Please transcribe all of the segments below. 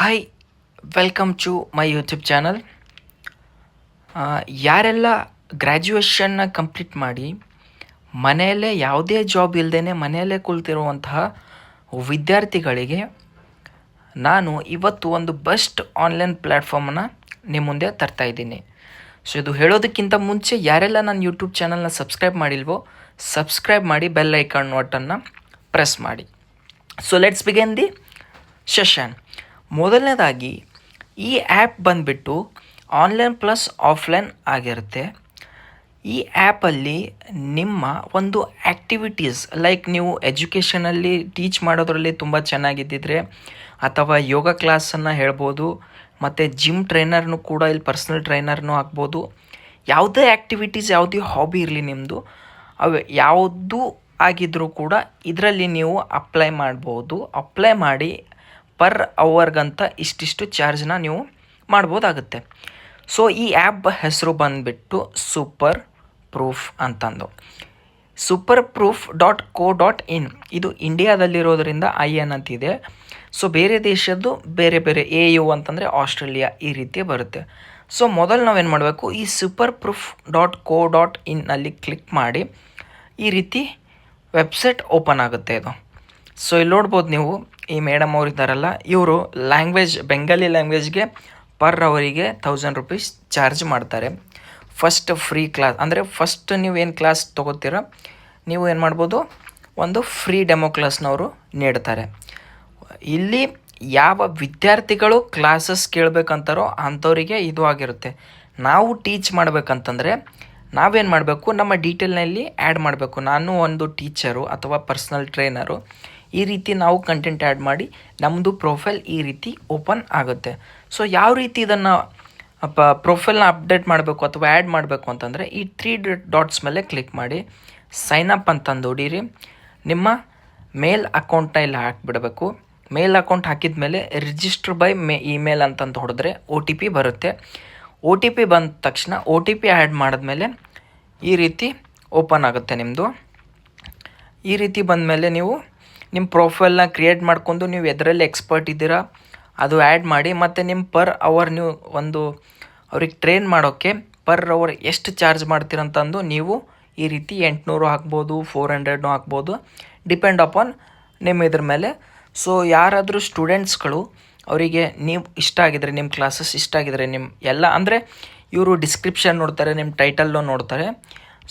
Hi welcome to my YouTube channel ಯಾರೆಲ್ಲ ಗ್ರ್ಯಾಜುಯೇಷನ್ನ complete ಮಾಡಿ, ಮನೆಯಲ್ಲೇ ಯಾವುದೇ ಜಾಬ್ ಇಲ್ಲದೇ ಮನೆಯಲ್ಲೇ ಕುಳಿತಿರುವಂತಹ ವಿದ್ಯಾರ್ಥಿಗಳಿಗೆ ನಾನು ಇವತ್ತು ಒಂದು ಬೆಸ್ಟ್ ಆನ್ಲೈನ್ ಪ್ಲ್ಯಾಟ್ಫಾರ್ಮನ್ನು ನಿಮ್ಮ ಮುಂದೆ ತರ್ತಾ ಇದ್ದೀನಿ. ಸೊ ಇದು ಹೇಳೋದಕ್ಕಿಂತ ಮುಂಚೆ ಯಾರೆಲ್ಲ ನನ್ನ ಯೂಟ್ಯೂಬ್ ಚಾನಲ್ನ ಸಬ್ಸ್ಕ್ರೈಬ್ ಮಾಡಿಲ್ವೋ ಸಬ್ಸ್ಕ್ರೈಬ್ ಮಾಡಿ ಬೆಲ್ ಐಕಾನ್ ನೋಟನ್ನು ಪ್ರೆಸ್ ಮಾಡಿ. So let's begin the session ಮೊದಲನೇದಾಗಿ ಈ ಆ್ಯಪ್ ಬಂದುಬಿಟ್ಟು ಆನ್ಲೈನ್ ಪ್ಲಸ್ ಆಫ್ಲೈನ್ ಆಗಿರುತ್ತೆ. ಈ ಆ್ಯಪಲ್ಲಿ ನಿಮ್ಮ ಒಂದು ಆ್ಯಕ್ಟಿವಿಟೀಸ್ ಲೈಕ್ ನೀವು ಎಜುಕೇಷನಲ್ಲಿ ಟೀಚ್ ಮಾಡೋದ್ರಲ್ಲಿ ತುಂಬ ಚೆನ್ನಾಗಿದ್ದಿದ್ರೆ, ಅಥವಾ ಯೋಗ ಕ್ಲಾಸನ್ನು ಹೇಳ್ಬೋದು, ಮತ್ತು ಜಿಮ್ ಟ್ರೈನರ್ನು ಕೂಡ ಇಲ್ಲಿ ಪರ್ಸ್ನಲ್ ಟ್ರೈನರ್ನು ಆಗ್ಬೋದು, ಯಾವುದೇ ಆ್ಯಕ್ಟಿವಿಟೀಸ್ ಯಾವುದೇ ಹಾಬಿ ಇರಲಿ ನಿಮ್ಮದು ಅವು ಯಾವುದು ಆಗಿದ್ರೂ ಕೂಡ ಇದರಲ್ಲಿ ನೀವು ಅಪ್ಲೈ ಮಾಡ್ಬೋದು. ಅಪ್ಲೈ ಮಾಡಿ ಪರ್ ಅವರ್ಗಂತ ಇಷ್ಟಿಷ್ಟು ಚಾರ್ಜ್ನ ನೀವು ಮಾಡ್ಬೋದಾಗುತ್ತೆ. ಸೊ ಈ ಆ್ಯಪ್ ಹೆಸರು ಬಂದುಬಿಟ್ಟು ಸೂಪರ್ ಪ್ರೂಫ್ ಅಂತಂದು. Superprof dot co dot in ಇದು ಇಂಡಿಯಾದಲ್ಲಿರೋದ್ರಿಂದ ಐ ಎನ್ ಅಂತಿದೆ. ಸೊ ಬೇರೆ ದೇಶದ್ದು ಬೇರೆ ಬೇರೆ ಎ ಯು ಅಂತಂದರೆ ಆಸ್ಟ್ರೇಲಿಯಾ ಈ ರೀತಿ ಬರುತ್ತೆ. ಸೊ ಮೊದಲು ನಾವೇನು ಮಾಡಬೇಕು? ಈ super proof dot co dot ಇನ್ನಲ್ಲಿ ಕ್ಲಿಕ್ ಮಾಡಿ ಈ ರೀತಿ ವೆಬ್ಸೈಟ್ ಓಪನ್ ಆಗುತ್ತೆ ಇದು. ಸೊ ಇಲ್ಲಿ ನೋಡ್ಬೋದು ನೀವು. ಈ ಮೇಡಮ್ ಅವರು ಇದ್ದಾರಲ್ಲ ಇವರು ಲ್ಯಾಂಗ್ವೇಜ್ ಬೆಂಗಾಲಿ ಲ್ಯಾಂಗ್ವೇಜ್ಗೆ ಪರ್ ಅವರಿಗೆ ಥೌಸಂಡ್ ರುಪೀಸ್ ಚಾರ್ಜ್ ಮಾಡ್ತಾರೆ. ಫಸ್ಟ್ ಫ್ರೀ ಕ್ಲಾಸ್ ಅಂದರೆ ಫಸ್ಟ್ ನೀವು ಏನು ಕ್ಲಾಸ್ ತೊಗೋತೀರ, ನೀವು ಏನು ಮಾಡ್ಬೋದು, ಒಂದು ಫ್ರೀ ಡೆಮೋ ಕ್ಲಾಸ್ನವರು ನೀಡ್ತಾರೆ. ಇಲ್ಲಿ ಯಾವ ವಿದ್ಯಾರ್ಥಿಗಳು ಕ್ಲಾಸಸ್ ಕೇಳಬೇಕಂತಾರೋ ಅಂಥವರಿಗೆ ಇದು ಆಗಿರುತ್ತೆ. ನಾವು ಟೀಚ್ ಮಾಡಬೇಕಂತಂದರೆ ನಾವೇನು ಮಾಡಬೇಕು, ನಮ್ಮ ಡೀಟೇಲ್ನಲ್ಲಿ ಆ್ಯಡ್ ಮಾಡಬೇಕು. ನಾನು ಒಂದು ಟೀಚರು ಅಥವಾ ಪರ್ಸ್ನಲ್ ಟ್ರೈನರು ಈ ರೀತಿ ನಾವು ಕಂಟೆಂಟ್ ಆ್ಯಡ್ ಮಾಡಿ ನಮ್ಮದು ಪ್ರೊಫೈಲ್ ಈ ರೀತಿ ಓಪನ್ ಆಗುತ್ತೆ. ಸೊ ಯಾವ ರೀತಿ ಇದನ್ನು ಪ ಪ್ರೊಫೈಲ್ನ ಅಪ್ಡೇಟ್ ಮಾಡಬೇಕು ಅಥವಾ ಆ್ಯಡ್ ಮಾಡಬೇಕು ಅಂತಂದರೆ ಈ ತ್ರೀ ಡಾಟ್ಸ್ ಮೇಲೆ ಕ್ಲಿಕ್ ಮಾಡಿ ಸೈನ್ ಅಪ್ ಅಂತಂದು ಹೊಡೀರಿ ನಿಮ್ಮ ಮೇಲ್ ಅಕೌಂಟ್ನ ಇಲ್ಲಿ ಹಾಕಿಬಿಡಬೇಕು. ಮೇಲ್ ಅಕೌಂಟ್ ಹಾಕಿದ ಮೇಲೆ ರಿಜಿಸ್ಟರ್ ಬೈ ಮೇ ಇಮೇಲ್ ಅಂತಂದು ಹೊಡೆದ್ರೆ ಒ ಟಿ ಪಿ ಬರುತ್ತೆ. ಒ ಟಿ ಪಿ ಬಂದ ತಕ್ಷಣ ಒ ಟಿ ಪಿ ಆ್ಯಡ್ ಮಾಡಿದ್ಮೇಲೆ ಈ ರೀತಿ ಓಪನ್ ಆಗುತ್ತೆ ನಿಮ್ಮದು ಈ ರೀತಿ ಬಂದಮೇಲೆ ನೀವು ನಿಮ್ಮ ಪ್ರೊಫೈಲ್ನ ಕ್ರಿಯೇಟ್ ಮಾಡ್ಕೊಂಡು ನೀವು ಎದರಲ್ಲಿ ಎಕ್ಸ್ಪರ್ಟ್ ಇದ್ದೀರಾ, ಅದು ಆ್ಯಡ್ ಮಾಡಿ, ಮತ್ತು ನಿಮ್ಮ ಪರ್ ಅವರ್ ನೀವು ಒಂದು ಅವ್ರಿಗೆ ಟ್ರೈನ್ ಮಾಡೋಕ್ಕೆ ಪರ್ ಅವರ್ ಎಷ್ಟು ಚಾರ್ಜ್ ಮಾಡ್ತೀರಂತಂದು ನೀವು ಈ ರೀತಿ ಎಂಟುನೂರು ಹಾಕ್ಬೋದು, ಫೋರ್ ಹಂಡ್ರೆಡ್ನು ಹಾಕ್ಬೋದು, ಡಿಪೆಂಡ್ ಅಪಾನ್ ನಿಮ್ಮ ಇದ್ರ ಮೇಲೆ. ಸೊ, ಯಾರಾದರೂ ಸ್ಟೂಡೆಂಟ್ಸ್ಗಳು ಅವರಿಗೆ ನೀವು ಇಷ್ಟ ಆಗಿದ್ರೆ, ನಿಮ್ಮ ಕ್ಲಾಸಸ್ ಇಷ್ಟ ಆಗಿದ್ರೆ, ನಿಮ್ಮ ಎಲ್ಲ, ಅಂದರೆ ಇವರು ಡಿಸ್ಕ್ರಿಪ್ಷನ್ ನೋಡ್ತಾರೆ, ನಿಮ್ಮ ಟೈಟಲ್ಲು ನೋಡ್ತಾರೆ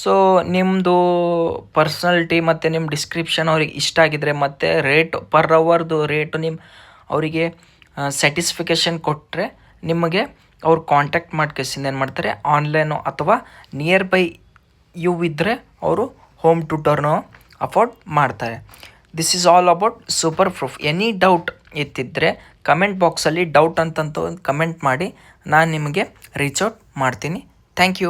ಸೊ ನಿಮ್ಮದು ಪರ್ಸ್ನಾಲಿಟಿ ಮತ್ತು ನಿಮ್ಮ ಡಿಸ್ಕ್ರಿಪ್ಷನ್ ಅವ್ರಿಗೆ ಇಷ್ಟ ಆಗಿದ್ದರೆ ಮತ್ತು ರೇಟ್ ಪರ್ ಅವರ್ದು ರೇಟು ನಿಮ್ಮ ಅವರಿಗೆ ಸ್ಯಾಟಿಸ್ಫಿಕೇಷನ್ ಕೊಟ್ಟರೆ ನಿಮಗೆ ಅವ್ರು ಕಾಂಟ್ಯಾಕ್ಟ್ ಮಾಡ್ಕೇಸಿಂದ ಏನು ಮಾಡ್ತಾರೆ? ಆನ್ಲೈನು ಅಥವಾ ನಿಯರ್ ಬೈ ಯು ಇದ್ದರೆ ಅವರು ಹೋಮ್ ಟ್ಯೂಟರ್ನು ಅಫೋರ್ಡ್ ಮಾಡ್ತಾರೆ. This is all about Superprof any doubt ಇತ್ತಿದ್ದರೆ comment ಬಾಕ್ಸಲ್ಲಿ ಡೌಟ್ ಅಂತಂತ ಕಮೆಂಟ್ ಮಾಡಿ, ನಾನು ನಿಮಗೆ ರೀಚ್ ಔಟ್ ಮಾಡ್ತೀನಿ. Thank you